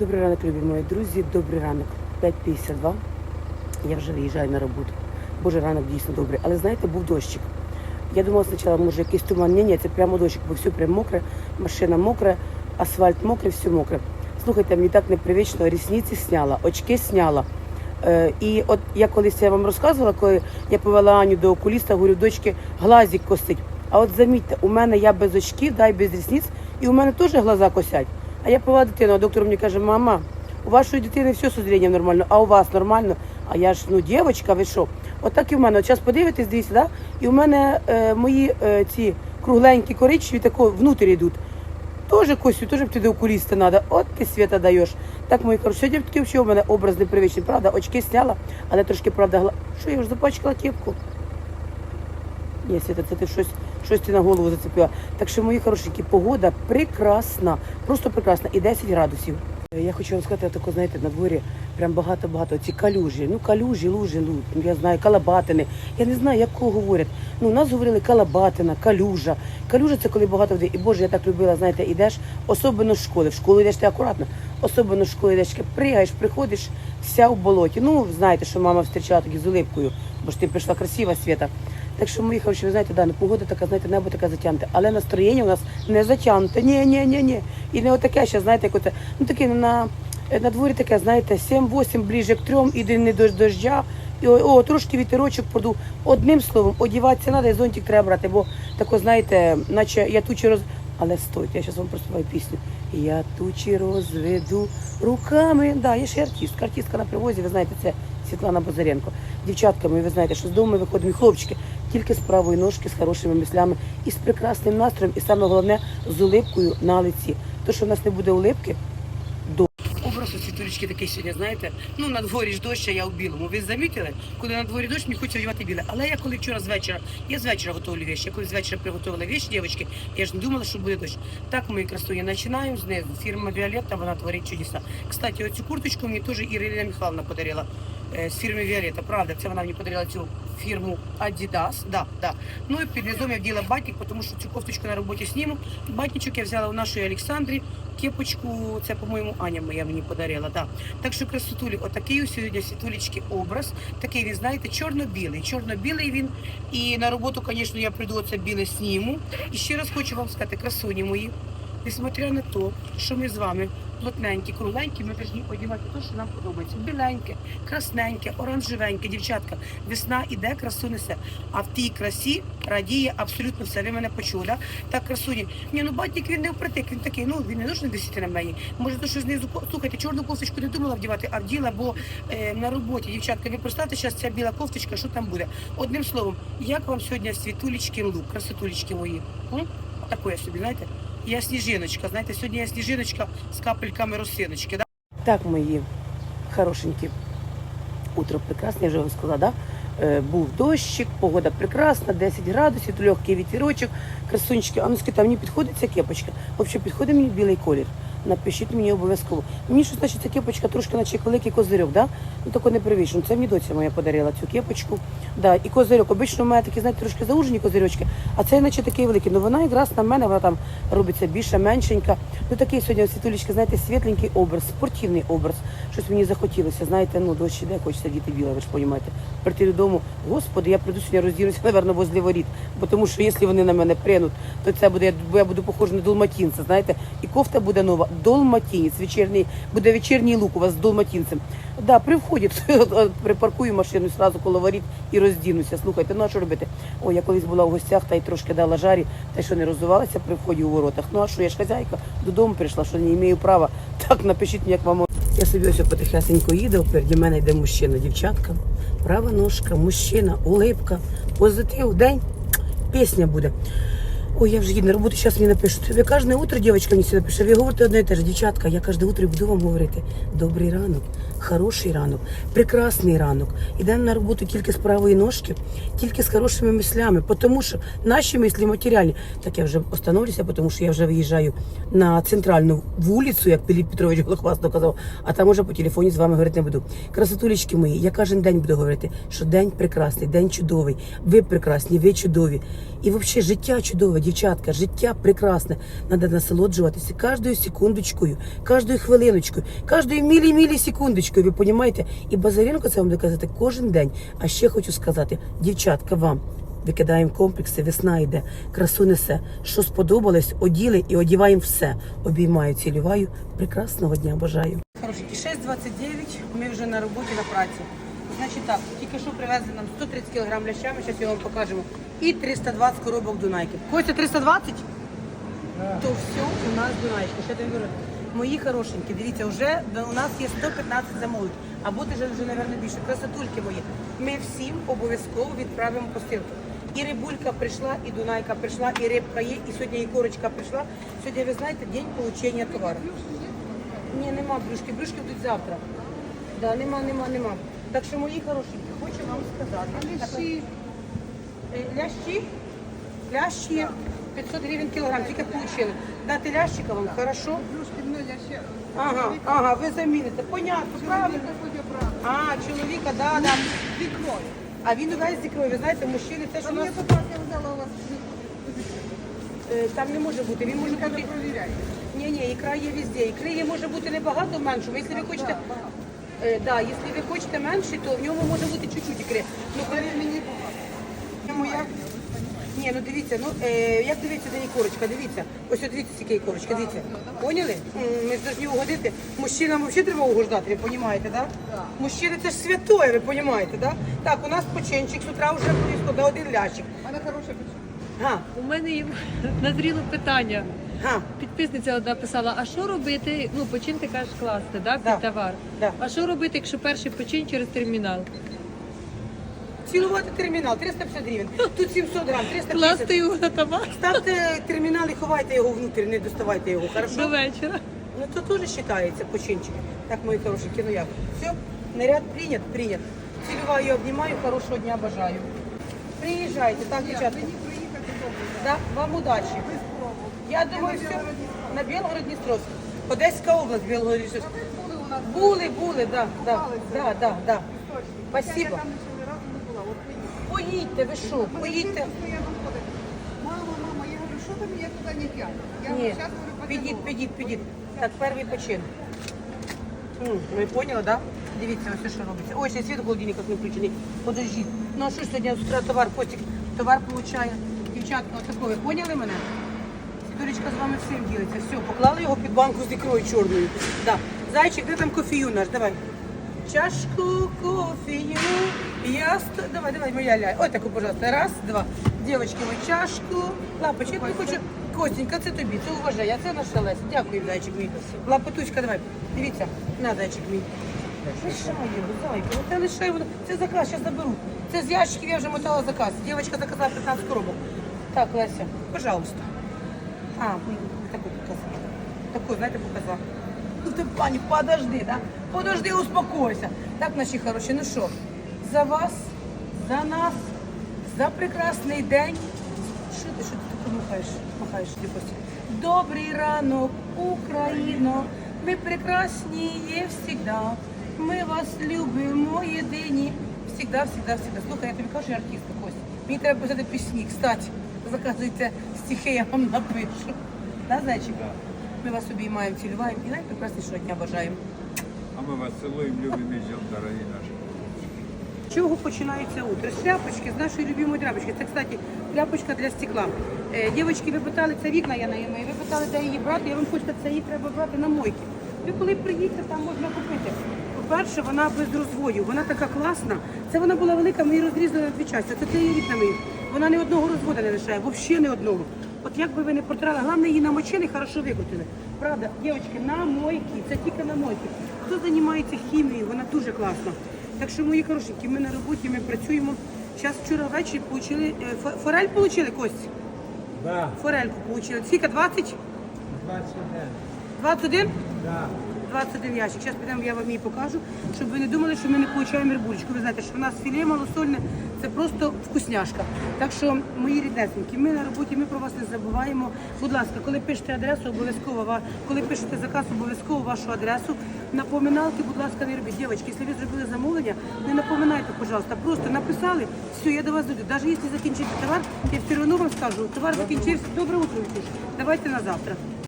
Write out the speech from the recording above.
Добрий ранок, любі мої друзі. Добрий ранок. 5.52. Я вже виїжджаю на роботу. Боже, ранок дійсно добрий. Але знаєте, був дощик. Я думала спочатку, може якийсь туман. Ні, ні, це прямо дощик, бо все прямо мокре, машина мокра, асфальт мокрий, все мокре. Слухайте, мені так непривично, рісниці сняла, очки сняла. Е, і от я колись я вам розказувала, коли я повела Аню до окуліста, говорю, дочки, глазик косить. А от замітьте, у мене я без очків, дай без рісниць, і у мене теж глаза косять. А я повела дитину, а доктор мені каже, мама, у вашої дитини все з зрінням нормально, а у вас нормально. А я ж ну дівчинка, ви що? Отак і в мене. От зараз подивитесь, дивіться, да? і у мене е, мої е, ці кругленькі коричневі тако внутрі йдуть. Тоже Костю, тоже б до окуліста треба. От ти свята даєш. Так, мої хороші, сьогодні таки взагалі у мене образ непривичний, правда, очки сняла, але трошки, правда, гла... Що, я вже запачкала кепку? Ні, Свята, це ти щось, щось ти на голову зацепила. Так що, мої хорошенькі, погода прекрасна, просто прекрасна. І 10 градусів. Я хочу вам сказати, тако, знаєте, на дворі прям багато-багато. Ці калюжі, ну калюжі, лужі, лу, я знаю, калабатини. Я не знаю, як кого говорять. Ну, у нас говорили калабатина, калюжа. Калюжа це коли багато води. І Боже, я так любила, знаєте, ідеш, особливо з школи. В школу йдеш ти акуратно, особливо з школи йдеш, пригаєш, приходиш, вся в болоті. Ну, знаєте, що мама зустрічала тоді з улипкою, бо ж ти прийшла красива свята. Так що, мої хороші, ви знаєте, да, ну, погода така, знаєте, небо таке затягнуте, але настроєння у нас не затягнуте. Ні, ні, ні, ні. І не отаке ще, знаєте, як оце, ну таке на, на дворі таке, знаєте, 7-8 ближе к трьом, іде не дощ дождя. І о, о, трошки вітерочок подув. Одним словом, одіватися треба, і зонтик треба брати, бо тако, знаєте, наче я тучі роз. Але стойте, я зараз вам проспіваю пісню. Я тучі розведу руками. Да, я ще артистка. Артистка на привозі, ви знаєте, це Світлана Базаренко. Дівчатками, ви знаєте, що з дому ми виходимо, і хлопчики, тільки з правої ножки, з хорошими мислями і з прекрасним настроєм, і саме головне з улипкою на лиці. То, що в нас не буде улипки, світулечки такий сьогодні, знаєте, ну на дворі ж дощ, а я у білому. Ви замітили, коли на дворі дощ, мені хочеться вдівати біле. Але я коли вчора з вечора, я з вечора готовлю вещи, я коли з вечора приготувала вещи, дівчатки, я ж не думала, що буде дощ. Так, мої красуні, починаємо знизу. Фірма Віолетта, вона творить чудеса. Кстати, оцю курточку мені теж Ірина Михайловна подарила е, з фірми Віолетта. Правда, це вона мені подарила цю фірму Adidas. Да, да. Ну і під низом я вділа батник, тому що цю кофточку на роботі сніму. Батничок я взяла у нашої Олександрі. Кепочку, це, по-моєму, Аня моя мені подарила. Да. Так що красотулі, отакий ось сьогодні світулічки образ. Такий, він, знаєте, чорно-білий. Чорно-білий він. І на роботу, звісно, я прийду оце біле сніму. І ще раз хочу вам сказати, красуні мої, несмотря на те, що ми з вами плотненькі, кругленькі, ми повинні одягати те, що нам подобається. Біленьке, красненьке, оранжевеньке, дівчатка. Весна іде, красу несе. А в тій красі радіє абсолютно все. Ви мене почули? Так, красуні. Ні, ну батник він не впритик, він такий, ну він не дуже висіти на мені. Може, то що знизу слухайте, чорну кофточку не думала вдівати, а вділа, бо е, на роботі, дівчатка, ви представте, зараз ця біла кофточка, що там буде. Одним словом, як вам сьогодні світулечки лук, красотулечки мої? М? Такое собі, знаєте? Я сніжиночка, знаєте, сьогодні я сніжиночка з капельками росиночки. Да? Так, мої хорошенькі. Утро прекрасне, я вже вам сказала, да? Е, був дощик, погода прекрасна, 10 градусів, легкий вітерочок, красунчики. А ну скажіть, а мені підходить ця кепочка? Взагалі підходить мені білий колір. Напишіть мені обов'язково. Мені щось, значить, ця кепочка трошки наче великий козирьок, да? Ну тако не привічно. Це мені доця моя подарила цю кепочку. Да, і козирьок. Обично в мене такі, знаєте, трошки заужені козирьочки, а цей наче такий великий. Ну вона якраз на мене, вона там робиться більше, меншенька. Ну такий сьогодні світулечка, знаєте, світленький образ, спортивний образ. Щось мені захотілося, знаєте, ну дощ іде, хочеться діти біле, ви ж розумієте. Прийти додому, господи, я прийду сьогодні роздінуся, напевно, возле воріт. Бо тому що якщо вони на мене прийнуть, то це буде, бо я буду похожа на долматинця, знаєте, і кофта буде нова. Долматинець, вечірній, буде вечірній лук у вас з долматинцем. Да, при вході припаркую машину зразу коло воріт і роздінуся. Слухайте, ну а що робити? О, я колись була в гостях та й трошки дала жарі, та що не роздувалася при вході у воротах. Ну а що, я ж хазяйка додому прийшла, що не маю права. Так напишіть мені, як вам. Я собі ось потихесенько їду, переді мене йде мужчина, дівчатка, права ножка, мужчина, улипка, позитив, день, пісня буде. Ой, я вже їду на роботу, зараз мені напишуть. Ви кожне утро, дівчинка мені сюди пише, ви говорите одне і те ж, дівчатка, я кожне утро буду вам говорити. Добрий ранок, хороший ранок, прекрасний ранок. Ідемо на роботу тільки з правої ножки, тільки з хорошими мислями, тому що наші мислі матеріальні. Так я вже остановлюся, тому що я вже виїжджаю на центральну вулицю, як Пиліп Петрович Голохвастов казав, а там уже по телефоні з вами говорити не буду. Красотулечки мої, я кожен день буду говорити, що день прекрасний, день чудовий, ви прекрасні, ви чудові. І взагалі життя чудове, Дівчатка, життя прекрасне. Треба насолоджуватися кожною секундочкою, кожною хвилиночкою, кожною мілі-мілі секундочкою. Ви розумієте? І Базаренко це вам буде казати кожен день. А ще хочу сказати, дівчатка, вам. Викидаємо комплекси, весна йде, красу несе. Що сподобалось, оділи і одіваємо все. Обіймаю, цілюваю. Прекрасного дня бажаю. Хорошенькі, 6.29, ми вже на роботі на праці. Значить так, тільки що привезли нам 130 кг лящами, зараз його вам покажемо. І 320 коробок Дунайки. Костя, 320? То все у нас Дунайки. Ще тобі говорю. Мої хорошенькі, дивіться, вже у нас є 115 замовлень, а буде вже, вже, мабуть, більше. Красотульки мої. Ми всім обов'язково відправимо посилку. І рибулька прийшла, і Дунайка прийшла, і рибка є, і сьогодні і корочка прийшла. Сьогодні, ви знаєте, день получення товару. Ні, нема брюшки, брюшки будуть завтра. Да, нема, нема, нема. Так що, мої хорошенькі, хочу вам сказати. Лящі. Лящі? Лящі 500 гривень кілограм, тільки отримали. Дати лящика вам, хорошо? Ага, ага, ви заміните. Понятно, правильно. А, чоловіка, да, да. А він у нас з ікрою. Ви знаєте, мужчини теж у нас е, там не може бути. Він може бути. Ні, ні, ікра є везде. Ікри є може бути небагато меншого. Якщо ви хочете. Е, да, якщо ви хочете менше, то в ньому може бути чуть-чуть ікри. Ну, коли мені моя. Ні, ну дивіться, ну е, як дивіться на корочка, дивіться. Ось от дивіться, скільки корочка, дивіться. Поняли? М, Ми ж повинні угодити. Мужчинам взагалі треба угождати, ви розумієте, да? Мужчини це ж святое, ви розумієте, да? Так, у нас починчик з утра вже близько до один лящик. Га, У мене їм назріло питання. га. Підписниця одна писала, а що робити? Ну, почин ти кажеш класти, да, під Да. товар. Да. А що робити, якщо перший почин через термінал? Цілувати термінал, 350 гривень. Тут 700 грам, 350. Класти його на Ставте термінал і ховайте його внутрі, не доставайте його, до вечора. Ну то теж вважається починчик. Так, мої хорошенькі, ну як? Все, наряд прийнят, прийнят. Цілюваю, обнімаю, хорошого дня бажаю. Приїжджайте, так, дівчатка. Да, вам удачі. Я думаю, все. На Білгород Дністровськ. Одеська область Білгород Дністровськ. Були, були, да, да, да, да, да. Спасибо. Поїдьте, ви що, поїдьте. Мама, мама, я говорю, что ты меня туда не тянет? Я Ні, говорю, говорю, підіть, підіть, підіть. Так, перший почин. М, Ви поняли, да? Дивіться, ось що робиться. Ой, ще світ в холодильниках не включений. Подождіть. Ну а що ж сьогодні з утра товар, Костик, товар получає. Дівчатка, отако, ви поняли мене? Світулечка з вами всім ділиться. Все, поклали його під банку з ікрою чорною. Да. Зайчик, де там кофею наш? Давай. Чашку кофею. Я сто... Давай, давай, моя ля. Ой, таку, пожалуйста. Раз, два. Девочки, мою чашку. Лапочка, я тобі хочу. Костенька, це тобі, це уважай, а це наша Леся. Дякую, зайчик мій. Лапотуська, давай. Дивіться, на, зайчик мій. Лишай його, зайка, ну це лишай. Це заказ, зараз заберу. Це з ящиків я вже мотала заказ. Дівчинка заказала 15 коробок. Так, Леся, пожалуйста. А, ну, таку показала. Таку, знаєте, показала. Ну ти, пані, подожди, да? Подожди, успокойся. Так, наші хороші, ну що, за вас, за нас, за прекрасний день. Що ти, що ти таке махаєш? Діпості? Добрий ранок, Україно, ми прекрасні є всегда. Ми вас любимо єдині. Всегда, всегда, всегда. Слухай, я тобі кажу, я артистка, Кость. Мені треба писати пісні. Кстати, заказуйте стихи, я вам напишу. Да, зайчик? Ми вас обіймаємо, цілюємо і найпрекраснішого дня бажаємо. А мы вас целуем, любим и ждем, дорогие наши. З чого починається утро? З тряпочки, з нашої любимої тряпочки. Це, кстати, тряпочка для стекла. Е, дівчатки, ви питали, це вікна я наїмаю, ви питали, де її брати, я вам хочу це її треба брати на мойки. Ви коли приїдете, там можна купити. По-перше, вона без розводів, вона така класна. Це вона була велика, ми її розрізали на дві частини. Це її вікна мої. Вона ні одного розводу не лишає, взагалі ні одного. От як би ви не протрали, головне її намочили, хорошо викрутили. Правда, дівчатки, на мойки, це тільки на мойки. Хто займається хімією, вона дуже класна. Так що, мої хорошенькі, ми на роботі, ми працюємо. Зараз вчора ввечері отримали, форель отримали, Кость? Да, Форельку отримали. Скільки, 20? 21. 21? Да. 21 ящик. Зараз підемо, я вам її покажу, щоб ви не думали, що ми не получаємо рибулечку. Ви знаєте, що в нас філе малосольне, це просто вкусняшка. Так що, мої ріднесенькі, ми на роботі, ми про вас не забуваємо. Будь ласка, коли пишете адресу, обов'язково коли пишете заказ, обов'язково вашу адресу. Напоминалки, будь ласка, не робіть. Дівчатки, якщо ви зробили замовлення, не напоминайте, пожалуйста. Просто написали, все, я до вас дойду. Навіть якщо закінчиться товар, я все одно вам скажу, товар закінчився. Добре утро, Давайте на завтра.